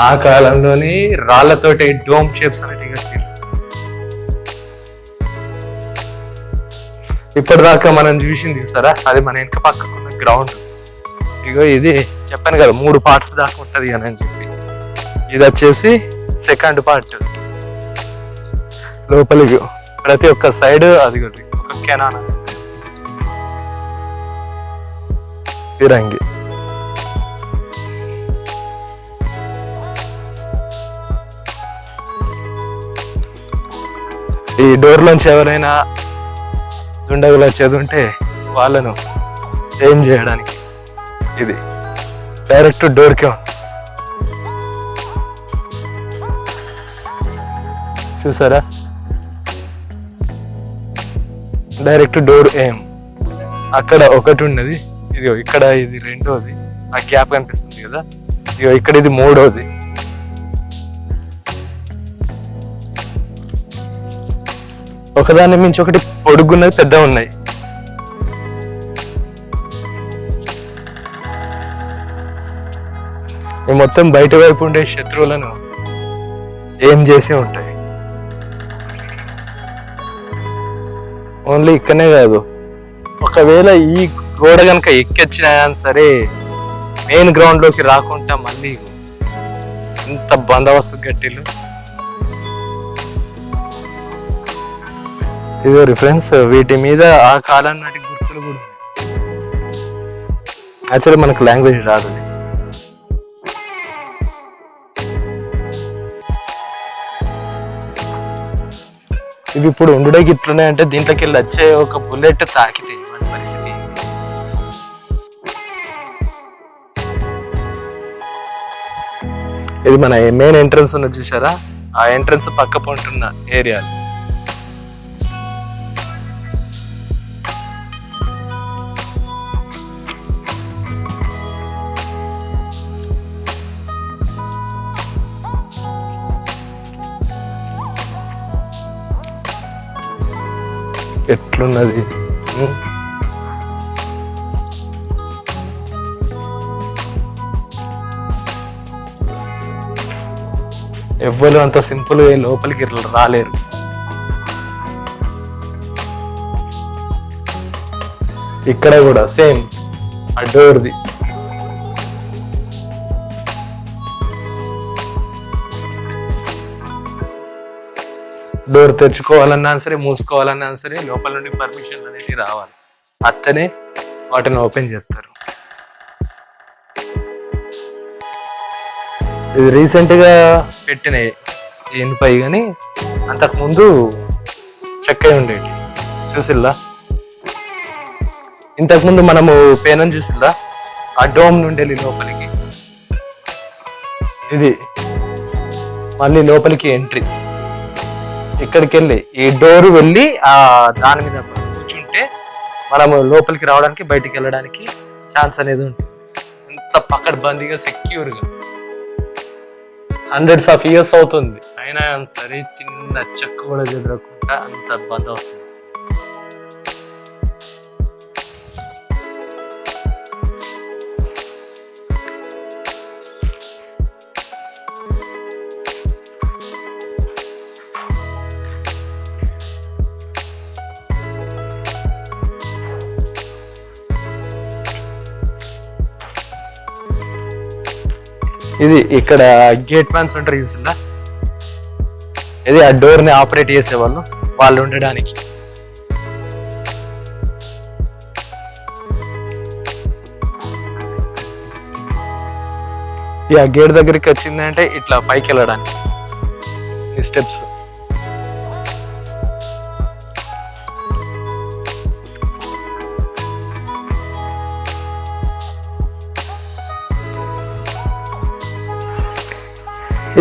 ఆ కాలంలోని రాళ్ళతోటి dome shapes అనేది కట్టారు ఇప్పటిదాకా మనం చూసింది సరే అది మన వెనక పక్కకున్న గ్రౌండ్ ఇగో ఇది చెప్పాను కదా మూడు పార్ట్స్ దాకా ఉంటుంది అని చెప్పి. ఇది వచ్చేసి సెకండ్ పార్ట్ లోపలికి ప్రతి ఒక్క సైడ్ అది ఒక కెనాన్ ఫిరంగి ఈ డోర్ ఎవరైనా దుండగులు వచ్చేది ఉంటే వాళ్ళను ఏం చేయడానికి? ఇది డైరెక్ట్ డోర్కే ఉంది. చూసారా? డైరెక్ట్ డోర్ ఏం? అక్కడ ఒకటి ఉన్నది. ఇదిగో ఇక్కడ ఇది రెండోది. ఆ గ్యాప్ కనిపిస్తుంది కదా? ఇదిగో ఇక్కడ ఇది మూడోది. ఒకదాన్ని మించి ఒకటి పొడుగున్నది పెద్ద ఉన్నాయి. ఈ మొత్తం బయట వైపు ఉండే శత్రువులను ఏం చేసి ఉంటాయి? ఓన్లీ ఇక్కడనే కాదు. ఒకవేళ ఈ గోడ కనుక ఎక్కొచ్చినా సరే మెయిన్ గ్రౌండ్లోకి రాకుండా మళ్ళీ ఇంత బందోబస్తు గట్టిలు ఇదో రిఫరెన్స్ వీటి మీద ఆ కాలం నాటి గుర్తులు కూడా యాక్చువల్లీ మనకు లాంగ్వేజ్ రాదు. ఇవి ఇప్పుడు ఉండడానికి గిట్లున్నాయి అంటే దీంట్లోకి వెళ్ళి వచ్చే ఒక బుల్లెట్ తాకితే మన పరిస్థితి. ఇది మన మెయిన్ ఎంట్రన్స్ ఉన్న చూసారా ఆ ఎంట్రన్స్ పక్క పంటున్న ఏరియా ఎట్లున్నది? ఎవ్వరు అంత సింపుల్ లోపలికి రాలేరు. ఇక్కడ కూడా సేమ్ ఆ డోర్ది డోర్ తెరుచుకోవాలన్నా సరే మూసుకోవాలన్నా సరే లోపల నుండి పర్మిషన్ అనేది రావాలి. అత్తనే వాటిని ఓపెన్ చేస్తారు. ఇది రీసెంట్గా పెట్టిన ఇనుపై కానీ అంతకుముందు చెక్క ఉండేవి చూసిల్లా? ఇంతకుముందు మనము పేనం చూసిల్లా? ఆ డోమ్ నుండి వెళ్ళి లోపలికి. ఇది మళ్ళీ లోపలికి ఎంట్రీ. ఇక్కడికి వెళ్ళి ఈ డోర్ వెళ్ళి ఆ దాని మీద కూర్చుంటే మనము లోపలికి రావడానికి బయటికి వెళ్ళడానికి ఛాన్స్ అనేది ఉంటుంది. ఎంత పకడ్బందీగా సెక్యూర్గా హండ్రెడ్స్ ఆఫ్ ఇయర్స్ అవుతుంది. అయినా సరే చిన్న చెక్క కూడా చెదరకుండా అంత బంద ఇది ఇక్కడ గేట్ మ్యాన్స్ ఉంటారు చూసిందా ఇది ఆ డోర్ని ఆపరేట్ చేసేవాళ్ళు వాళ్ళు ఉండడానికి. ఈ ఆ గేట్ దగ్గరికి వచ్చిందంటే ఇట్లా పైకి వెళ్ళడానికి. ఈ స్టెప్స్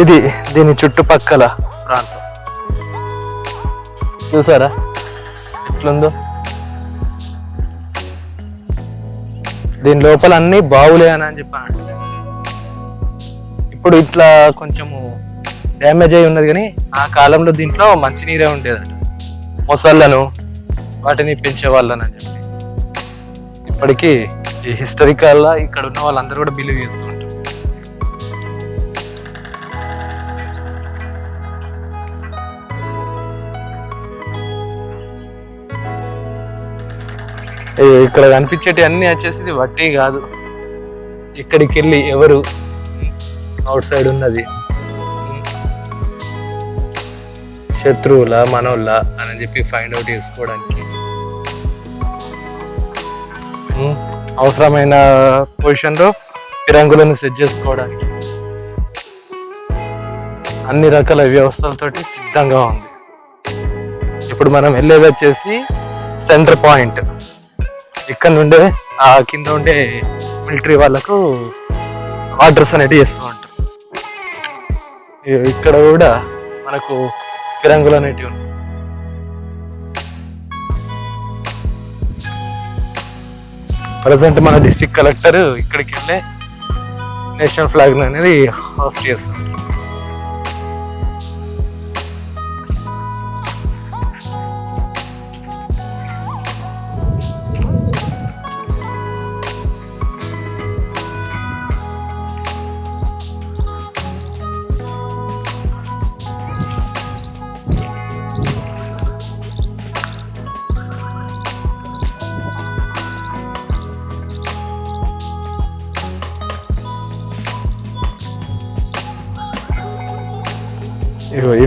ఇది దీని చుట్టుపక్కల ప్రాంతం. చూసారా? ఎట్లుందో? దీని లోపల అన్ని బావులే అని చెప్పాను. ఇప్పుడు ఇట్లా కొంచెము డ్యామేజ్ అయి ఉన్నది కానీ ఆ కాలంలో దీంట్లో మంచినీరే ఉండేదట. మొసళ్ళను వాటిని పెంచేవాళ్ళని అని చెప్పి. ఇప్పటికీ ఈ హిస్టరికల్ ఇక్కడ ఉన్న వాళ్ళందరూ కూడా బిలీవ్ చేస్తూ ఇక్కడ కనిపించేటి అన్ని వచ్చేసి ఇది వట్టి కాదు. ఇక్కడికి వెళ్ళి ఎవరు అవుట్ సైడ్ ఉన్నది? శత్రువుల మనోళ్ళ అని చెప్పి ఫైండ్ అవుట్ చేసుకోవడానికి. అవసరమైన పొజిషన్లో ఫిరంగులను సెట్ చేసుకోవడానికి. అన్ని రకాల వ్యవస్థలతోటి సిద్ధంగా ఉంది. ఇప్పుడు మనం వెళ్ళేది వచ్చేసి సెంటర్ పాయింట్ ఇక్కడ నుండే ఆ కింద ఉండే మిలిటరీ వాళ్ళకు ఆర్డర్స్ అనేటివి ఇస్తూ ఉంటారు. ఇక్కడ కూడా మనకు ఫిరంగులు అనేటివి ఉన్నాయి. ప్రజెంట్ మన డిస్ట్రిక్ట్ కలెక్టర్ ఇక్కడికి వెళ్ళే నేషనల్ ఫ్లాగ్ అనేది హోస్ట్ చేస్తుంది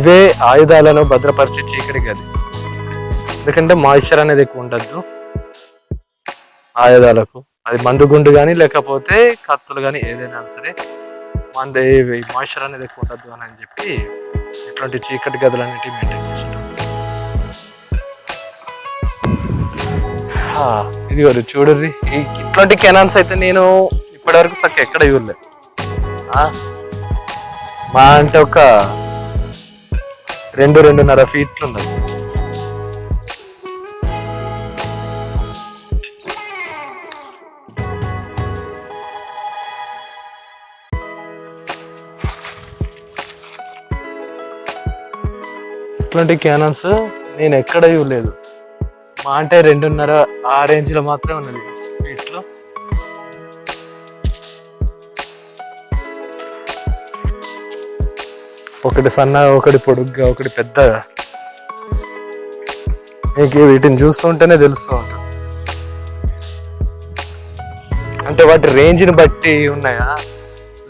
ఇవే ఆయుధాలను భద్రపరిచే చీకటి గది. ఎందుకంటే మాయిశ్చర్ అనేది ఎక్కువ ఉండద్దు. ఆయుధాలకు. అది మందు గుండు కానీ లేకపోతే కత్తులు కానీ ఏదైనా సరే మంద మాయిశ్చర్ అనేది ఎక్కువ ఉండద్దు అని అని చెప్పి ఇట్లాంటి చీకటి గదులు అనేటివి మెయింటైన్ చేస్తారు ఇది వరకు చూడర్రి ఇట్లాంటి కెనాన్స్ అయితే నేను ఇప్పటివరకు సక్క ఎక్కడ ఇవ్వలేదు మా అంటే ఒక రెండు రెండున్నర ఫీట్లు ఉన్నది ఇట్లాంటి క్యానన్స్ నేను ఎక్కడ ఇవ్వలేదు మా అంటే రెండున్నర ఆ రేంజ్లో మాత్రమే ఉన్నది. ఒకటి సన్నగా ఒకటి పొడుగ్గా ఒకటి పెద్దగా మీకు వీటిని చూస్తుంటేనే తెలుస్తూ ఉంటుంది. అంటే వాటి రేంజ్ని బట్టి ఉన్నాయా?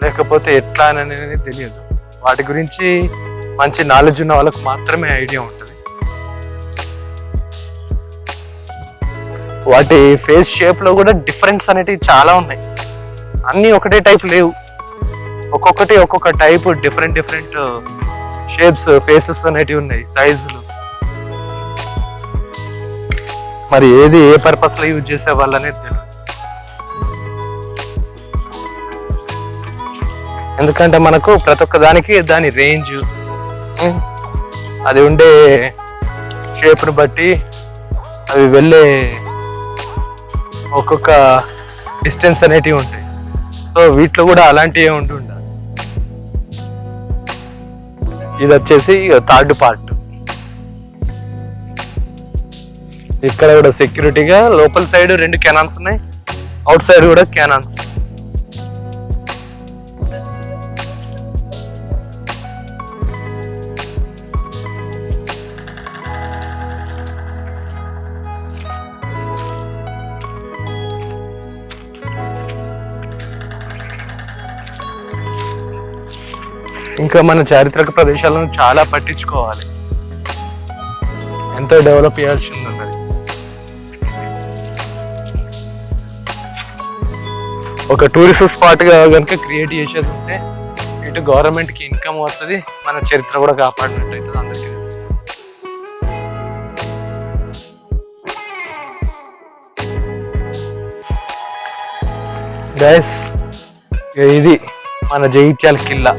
లేకపోతే ఎట్లా అని అనేది తెలియదు. వాటి గురించి మంచి నాలెడ్జ్ ఉన్న వాళ్ళకు మాత్రమే ఐడియా ఉంటుంది. వాటి ఫేస్ షేప్లో కూడా డిఫరెన్స్ అనేటివి చాలా ఉన్నాయి. అన్నీ ఒకటే టైప్ లేవు. ఒక్కొక్కటి ఒక్కొక్క type different different shapes faces అనేటివి ఉన్నాయి సైజులు మరి ఏది ఏ పర్పస్లో యూజ్ చేసే వాళ్ళనేది తెలియదు ఎందుకంటే మనకు ప్రతి ఒక్క దానికి దాని రేంజ్ అది ఉండే షేప్ను బట్టి అవి వెళ్ళే ఒక్కొక్క డిస్టెన్స్ అనేటివి ఉంటాయి. సో వీటిలో కూడా అలాంటివి ఉంటుండే ఇది వచ్చేసి థర్డ్ పార్ట్. ఇక్కడ కూడా సెక్యూరిటీగా లోపల సైడ్ రెండు కెనాన్స్ ఉన్నాయి. అవుట్ సైడ్ కూడా కెనాన్స్ ఇంకా మన చారిత్రక ప్రదేశాలను చాలా పట్టించుకోవాలి. ఎంతో డెవలప్ చేయాల్సి ఉంది ఒక టూరిస్ట్ స్పాట్గా కనుక క్రియేట్ చేసేది ఉంటే ఇటు గవర్నమెంట్కి ఇన్కమ్ వస్తుంది మన చరిత్ర కూడా కాపాడినట్టు అవుతుంది అందరికీ. గైస్ ఇది మన జైత్యాల కిల్లా.